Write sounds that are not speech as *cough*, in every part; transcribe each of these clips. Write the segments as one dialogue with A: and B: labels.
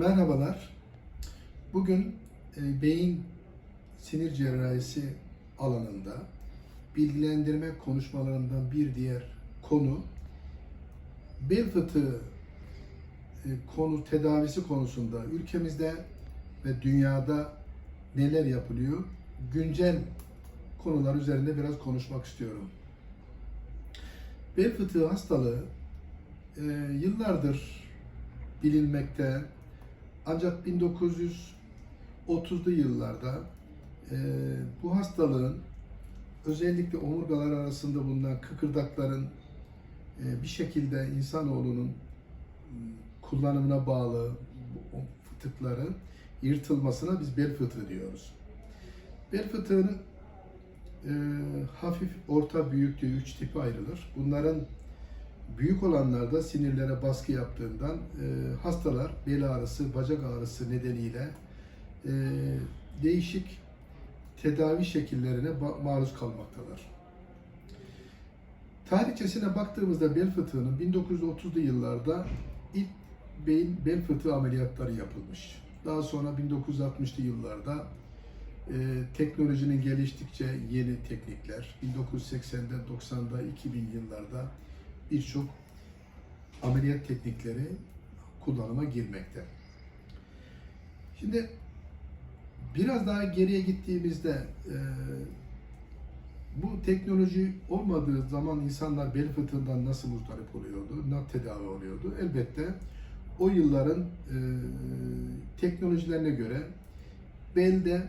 A: Merhabalar. Bugün e, beyin sinir cerrahisi alanında bilgilendirme konuşmalarından bir diğer konu bel fıtığı e, konu tedavisi konusunda ülkemizde ve dünyada neler yapılıyor? Güncel konular üzerinde biraz konuşmak istiyorum. Bel fıtığı hastalığı e, yıllardır bilinmekte. Ancak 1930'lu yıllarda e, bu hastalığın özellikle omurgalar arasında bulunan kıkırdakların e, bir şekilde insanoğlunun m, kullanımına bağlı fıtıkların yırtılmasına biz bel fıtığı diyoruz. Bel fıtığının e, hafif, orta, büyük diye üç tipi ayrılır. Bunların büyük olanlarda sinirlere baskı yaptığından e, hastalar bel ağrısı, bacak ağrısı nedeniyle e, değişik tedavi şekillerine maruz kalmaktalar. Tarihçesine baktığımızda bel fıtığının 1930'lu yıllarda ilk beyin bel fıtığı ameliyatları yapılmış. Daha sonra 1960'lı yıllarda e, teknolojinin geliştikçe yeni teknikler, 1980'de, 90'da, 2000 yıllarda birçok ameliyat teknikleri kullanıma girmekte. Şimdi biraz daha geriye gittiğimizde e, bu teknoloji olmadığı zaman insanlar bel fıtığından nasıl muzdarip oluyordu, nasıl tedavi oluyordu? Elbette o yılların e, teknolojilerine göre belde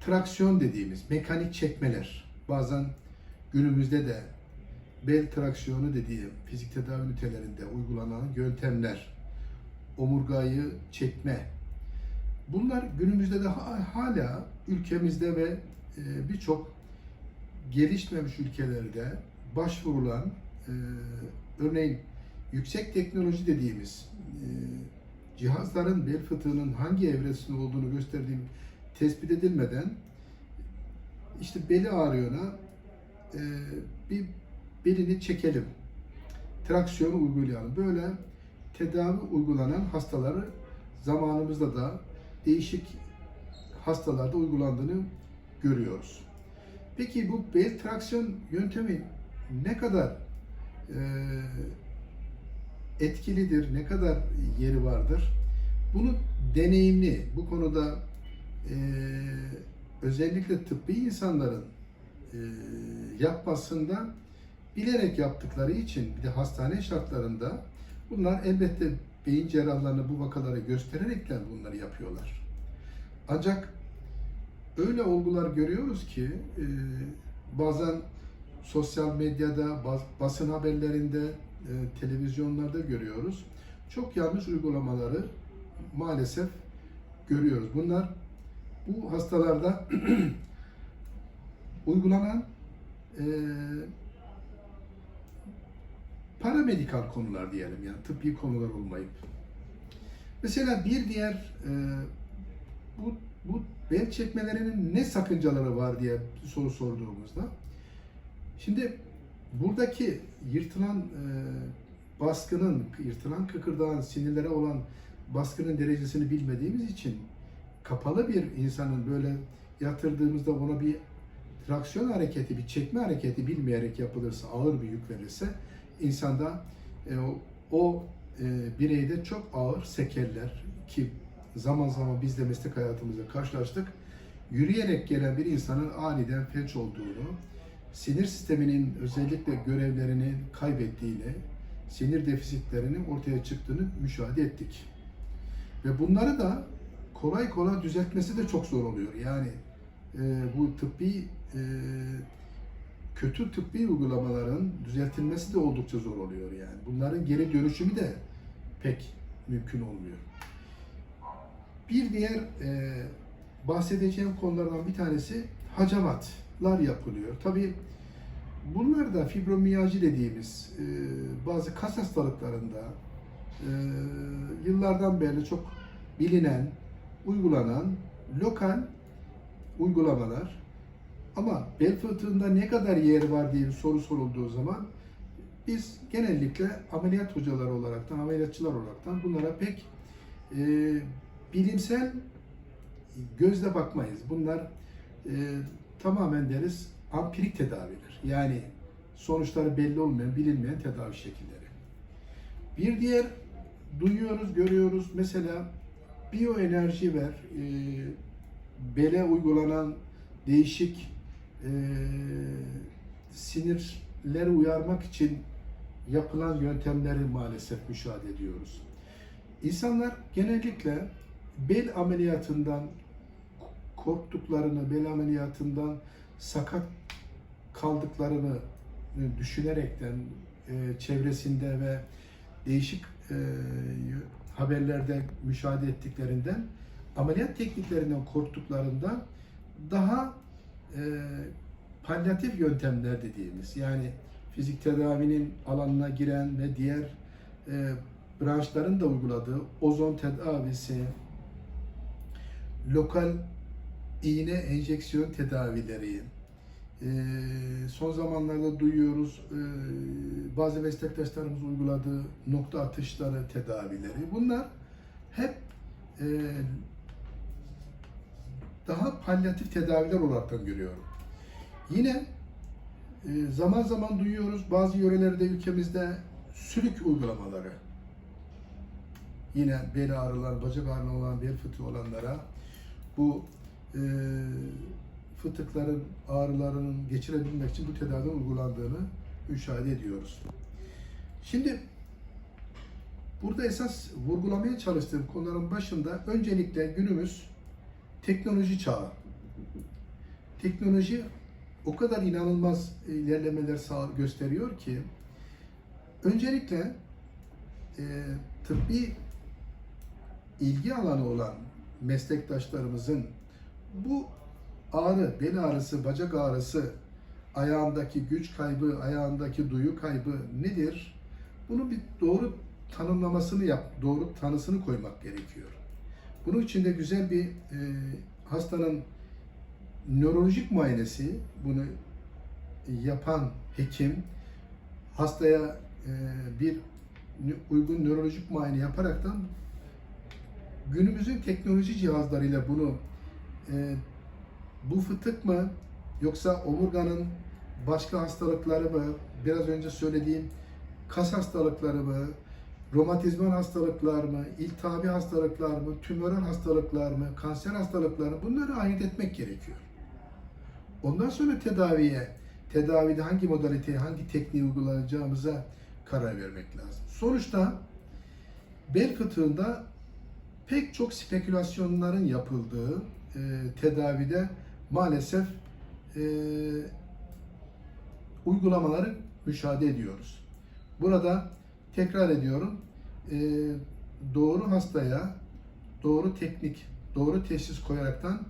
A: traksiyon dediğimiz mekanik çekmeler, bazen günümüzde de bel traksiyonu dediğim fizik tedavi ünitelerinde uygulanan yöntemler, omurgayı çekme. Bunlar günümüzde de ha- hala ülkemizde ve e, birçok gelişmemiş ülkelerde başvurulan e, örneğin yüksek teknoloji dediğimiz e, cihazların bel fıtığının hangi evresinde olduğunu gösterdiğim tespit edilmeden işte beli ağrıyona bir belini çekelim. Traksiyonu uygulayalım. Böyle tedavi uygulanan hastaları zamanımızda da değişik hastalarda uygulandığını görüyoruz. Peki bu bel traksiyon yöntemi ne kadar e, etkilidir, ne kadar yeri vardır? Bunu deneyimli, bu konuda e, özellikle tıbbi insanların e, yapmasında bilerek yaptıkları için bir de hastane şartlarında bunlar elbette beyin cerrahlarına bu vakaları göstererekten bunları yapıyorlar. Ancak öyle olgular görüyoruz ki e, bazen sosyal medyada, bas- basın haberlerinde, e, televizyonlarda görüyoruz. Çok yanlış uygulamaları maalesef görüyoruz. Bunlar bu hastalarda *clears throat* uygulanan e, paramedikal konular diyelim yani tıbbi konular olmayıp. Mesela bir diğer e, bu, bu bel çekmelerinin ne sakıncaları var diye soru sorduğumuzda şimdi buradaki yırtılan e, baskının, yırtılan kıkırdağın sinirlere olan baskının derecesini bilmediğimiz için kapalı bir insanın böyle yatırdığımızda ona bir traksiyon hareketi, bir çekme hareketi bilmeyerek yapılırsa, ağır bir yük verirse insanda e, o, e, bireyde çok ağır sekeller ki zaman zaman biz de meslek hayatımızda karşılaştık. Yürüyerek gelen bir insanın aniden felç olduğunu, sinir sisteminin özellikle görevlerini kaybettiğini, sinir defisitlerinin ortaya çıktığını müşahede ettik. Ve bunları da kolay kolay düzeltmesi de çok zor oluyor. Yani e, bu tıbbi e, kötü tıbbi uygulamaların düzeltilmesi de oldukça zor oluyor yani. Bunların geri dönüşümü de pek mümkün olmuyor. Bir diğer e, bahsedeceğim konulardan bir tanesi hacamatlar yapılıyor. Tabi bunlar da fibromiyalji dediğimiz e, bazı kas hastalıklarında e, yıllardan beri çok bilinen, uygulanan lokal uygulamalar ama bel fıtığında ne kadar yer var diye bir soru sorulduğu zaman biz genellikle ameliyat hocaları olaraktan, ameliyatçılar olaraktan bunlara pek e, bilimsel gözle bakmayız. Bunlar e, tamamen deriz ampirik tedaviler. Yani sonuçları belli olmayan, bilinmeyen tedavi şekilleri. Bir diğer duyuyoruz, görüyoruz. Mesela biyoenerji ver, e, bele uygulanan değişik e, sinirleri uyarmak için yapılan yöntemleri maalesef müşahede ediyoruz. İnsanlar genellikle bel ameliyatından korktuklarını, bel ameliyatından sakat kaldıklarını düşünerekten e, çevresinde ve değişik e, haberlerde müşahede ettiklerinden ameliyat tekniklerinden korktuklarından daha e, palyatif yöntemler dediğimiz yani fizik tedavinin alanına giren ve diğer e, branşların da uyguladığı ozon tedavisi, lokal iğne enjeksiyon tedavileri, e, son zamanlarda duyuyoruz e, bazı meslektaşlarımız uyguladığı nokta atışları tedavileri. Bunlar hep e, daha palyatif tedaviler olarak görüyorum. Yine e, zaman zaman duyuyoruz bazı yörelerde ülkemizde sülük uygulamaları. Yine bel ağrılar, bacak ağrıları olan, bel fıtığı olanlara bu e, fıtıkların ağrılarının geçirebilmek için bu tedavinin uygulandığını müşahede ediyoruz. Şimdi burada esas vurgulamaya çalıştığım konuların başında öncelikle günümüz teknoloji çağı. Teknoloji o kadar inanılmaz ilerlemeler sağ gösteriyor ki öncelikle e, tıbbi ilgi alanı olan meslektaşlarımızın bu ağrı, bel ağrısı, bacak ağrısı, ayağındaki güç kaybı, ayağındaki duyu kaybı nedir? Bunu bir doğru tanımlamasını yap, doğru tanısını koymak gerekiyor. Bunun için de güzel bir e, hastanın nörolojik muayenesi, bunu yapan hekim hastaya e, bir uygun nörolojik muayene yaparaktan günümüzün teknoloji cihazlarıyla bunu e, bu fıtık mı yoksa omurganın başka hastalıkları mı, biraz önce söylediğim kas hastalıkları mı, romatizmal hastalıklar mı, iltihabi hastalıklar mı, tümörel hastalıklar mı, kanser hastalıkları mı bunları ayırt etmek gerekiyor. Ondan sonra tedaviye, tedavide hangi modaliteyi, hangi tekniği uygulayacağımıza karar vermek lazım. Sonuçta bel fıtığında pek çok spekülasyonların yapıldığı e, tedavide maalesef e, uygulamaları müşahede ediyoruz. Burada tekrar ediyorum, e, doğru hastaya doğru teknik, doğru teşhis koyaraktan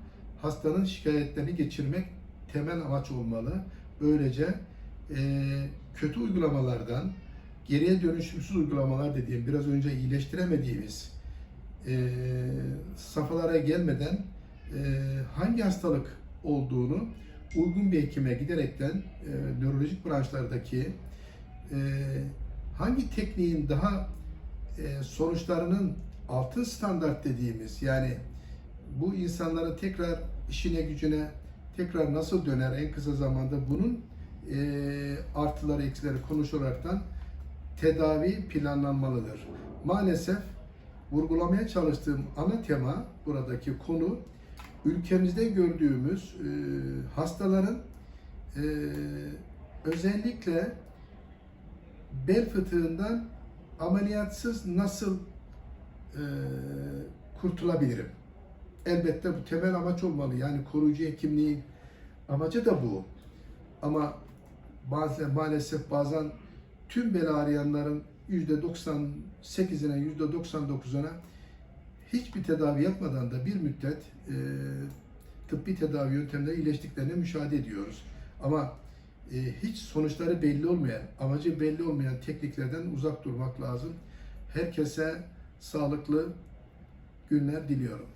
A: hastanın şikayetlerini geçirmek temel amaç olmalı. Böylece e, kötü uygulamalardan, geriye dönüşümsüz uygulamalar dediğim, biraz önce iyileştiremediğimiz e, safhalara gelmeden e, hangi hastalık olduğunu uygun bir hekime giderekten e, nörolojik branşlardaki e, hangi tekniğin daha e, sonuçlarının altın standart dediğimiz yani bu insanların tekrar işine gücüne tekrar nasıl döner en kısa zamanda bunun e, artıları eksileri konuşularaktan tedavi planlanmalıdır. Maalesef vurgulamaya çalıştığım ana tema buradaki konu ülkemizde gördüğümüz e, hastaların e, özellikle bel fıtığından ameliyatsız nasıl e, kurtulabilirim? Elbette bu temel amaç olmalı. Yani koruyucu hekimliğin amacı da bu. Ama bazen maalesef bazen tüm bel ağrıyanların %98'ine %99'una hiçbir tedavi yapmadan da bir müddet e, tıbbi tedavi yöntemleri iyileştiklerini müşahede ediyoruz. Ama hiç sonuçları belli olmayan, amacı belli olmayan tekniklerden uzak durmak lazım. Herkese sağlıklı günler diliyorum.